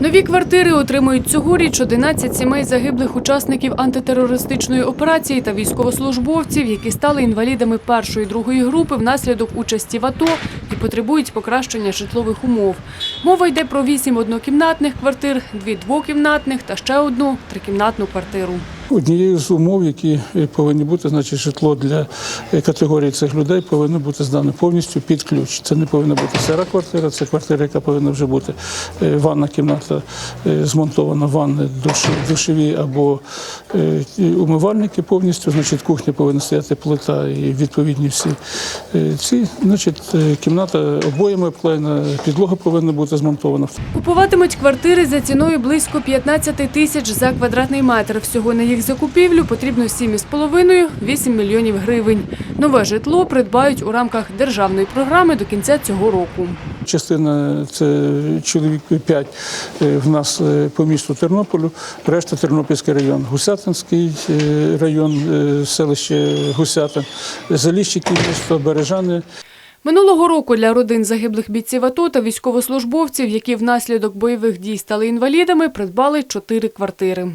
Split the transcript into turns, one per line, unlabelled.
Нові квартири отримують цьогоріч 11 сімей загиблих учасників антитерористичної операції та військовослужбовців, які стали інвалідами першої і другої групи внаслідок участі в АТО і потребують покращення житлових умов. Мова йде про вісім однокімнатних квартир, дві двокімнатних та ще одну трикімнатну квартиру.
Однією з умов, які е, повинні бути, значить, житло для е, категорії цих людей повинно бути здане повністю під ключ. Це не повинна бути сира квартира, це квартира, яка повинна вже бути е, ванна кімната змонтована, ванни, душі, душові або умивальники повністю. Значить, кухня повинна стояти плита і відповідні всі ці. Значить, кімната обоями обклеєна, підлога повинна бути змонтована.
Купуватимуть квартири за ціною близько 15 тисяч за квадратний метр. Всього на їх закупівлю потрібно 7,5-8 мільйонів гривень. Нове житло придбають у рамках державної програми до кінця цього року.
Частина це чоловік 5 в нас е, по місту Тернополю, решта Тернопільський район, Гусятинський е, район, е, селище Гусятин, Заліщики місто, Бережани.
Минулого року для родин загиблих бійців АТО та військовослужбовців, які внаслідок бойових дій стали інвалідами, придбали чотири квартири.